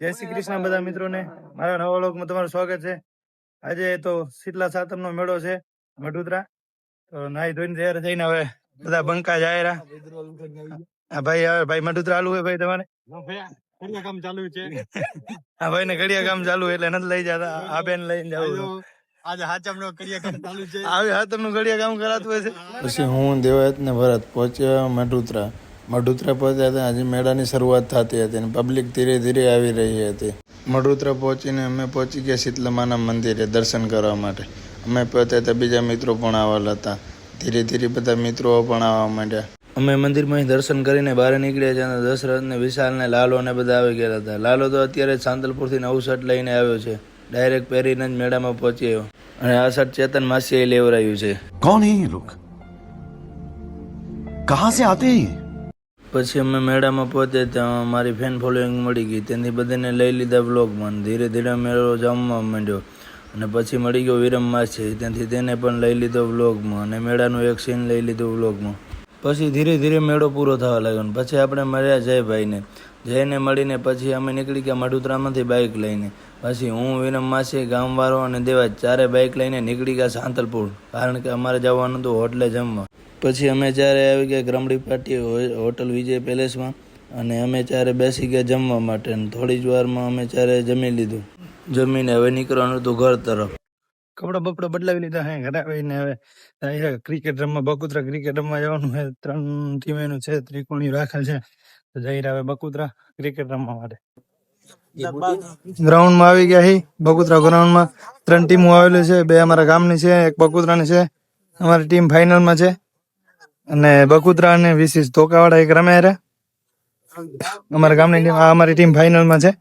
જય શ્રી કૃષ્ણ બધા મિત્રોને. મારા નવા વ્લોગમાં તમારું સ્વાગત છે. આજે તો શીતલા સાતમ નો મેળો છે વડોદરા. તો નાઈ ધોઈને તૈયાર થઈને હવે બધા બંકા જાય રહ્યા. હા ભાઈ હવે ભાઈ મડુદરા આલુ હોય ભાઈ તમારે? કામ ચાલુ છે. હા ભાઈ ને ઘડિયા કામ ચાલુ એટલે નથી લઈ જતા. આ બેન લઈને જવું આજે હાચમ નો ક્રિયા કામ ચાલુ છે. આવી હાથમનું ઘડિયા કામ કરાતું હોય છે. પછી હું દેવાયત ને ભરત પહોંચ્યા મઢુતરા મડુતરા પહોંચ્યા હતા. હજી મેળાની શરૂઆત થતી હતી અને પબ્લિક ધીરે ધીરે આવી રહી હતી. મડુતરા પહોંચીને અમે પહોંચી ગયા શીતલમાના મંદિરે દર્શન કરવા માટે. અમે પોતે ત્યાં બીજા મિત્રો પણ આવેલા હતા. ધીરે ધીરે બધા મિત્રો પણ આવવા માંડ્યા. અમે મંદિરમાં દર્શન કરીને બહાર નીકળ્યા જ્યાં દશરથને વિશાલને લાલો અને બધા આવી ગયા હતા. લાલો તો અત્યારે સાંતલપુરથી નવું શર્ટ લઈને આવ્યો છે. ડાયરેક્ટ પહેરીને જ મેળામાં પહોંચી આવ્યો. અને આ શર્ટ ચેતન માસીએ લેવરાયું છે. કોણ હે લોક કહા સે આતે હે પછી અમે મેળામાં પહોંચે ત્યાં મારી ફેન ફોલોઈંગ મળી ગઈ. તેથી બધાને લઈ લીધા બ્લોગમાં ધીરે ધીરે મેળો જમવા માંડ્યો. અને પછી મળી ગયો વિરમ માસી. ત્યાંથી તેને પણ લઈ લીધો વ્લોગમાં અને મેળાનું એક સીન લઈ લીધું વ્લોગમાં પછી ધીરે ધીરે મેળો પૂરો થવા લાગ્યો. ને પછી આપણે મળ્યા જયભાઈને. જયને મળીને પછી અમે નીકળી ગયા મડુતરામાંથી બાઇક લઈને. પછી હું, વિરમ માસી, ગામવાળો અને દેવાજ ચારે બાઇક લઈને નીકળી ગયા સાંતલપુર. કારણ કે અમારે જવાનું હતું હોટલે જમવા. પછી અમે જ્યારે આવી ગયા ગ્રમડી પાર્ટી હોટલ વિજય પેલેસમાં, અને અમે ત્યારે બેસી ગયા જમવા માટે થોડી જ વારમાં અમે ત્યારે જમી લીધું. જમીને હવે નીકળવાનું હતું ઘર તરફ. કપડા બપડા બદલાવી લીધા, હે, ઘરે આવીને હવે ક્રિકેટ રમવા, બકુતરા ક્રિકેટ રમવા જવાનું છે. ત્રણ ટીમેનું છે ત્રિકોણી રાખેલ છે. તો જઈ રહ્યા બકુતરા ક્રિકેટ રમવા માટે. ગ્રાઉન્ડમાં આવી ગયા હી, બકુતરા ગ્રાઉન્ડમાં. ત્રણ ટીમો આવેલી છે, બે અમારા ગામની છે, એક બકુતરાની છે. અમારી ટીમ ફાઇનલમાં છે. અને બકુતરા અને વિશેષ ધોકાવાળા એક રમે રે? અમારા ગામની ટીમ આ અમારી ટીમ ફાઇનલમાં છે.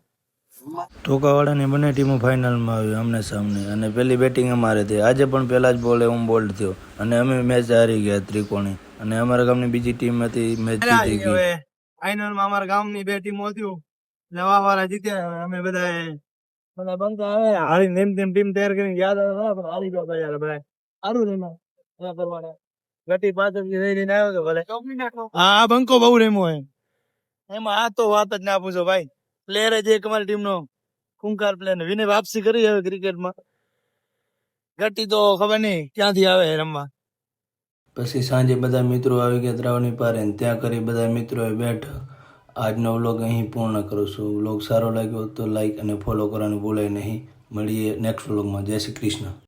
ધોકાવાળાની બંને ટીમો ફાઇનલમાં આવી અમને સામને. અને પેલી બેટિંગ અમારે થઈ. આજે પણ પહેલા જ બોલે હું બોલ્ડ થયો. અને અમે મેચ હારી ગયા ત્રિકોણી. અને અમારા ગામની બીજી ટીમ હતી મેચ જીતી ગઈ ફાઇનલમાં અમારા ગામની બે ટીમો હતી લેવા વાળા જીત્યા. અમે બધા બધા બંકા આવે હારી નેમ તેમ ટીમ તૈયાર કરીને યાદ આવે. પણ હારી ગયો યાર ભાઈ. સારું એમાં. એના પ્રમાણે ગટી પાછળથી જઈ આવ્યો કે ભલે. હા આ બંકો બહુ રેમો એમ. એમાં આ તો વાત જ ના પૂછો ભાઈ. પ્લેયર જ એક અમારી ટીમ નો કુંકાર પ્લેયર વિને વાપસી કરી હવે ક્રિકેટમાં ગટી તો ખબર નહીં ક્યાંથી આવે રમવા. પછી સાંજે બધા મિત્રો આવી ગયા ત્રાવણી પારે ને ત્યાં કરી બધા મિત્રોએ બેઠક આજનો વ્લોગ અહીં પૂર્ણ કરું છું. વ્લોગ સારો લાગ્યો તો લાઈક અને ફોલો કરવાનું ભૂલાય નહીં. મળીએ નેક્સ્ટ વ્લોગમાં જય શ્રી કૃષ્ણ.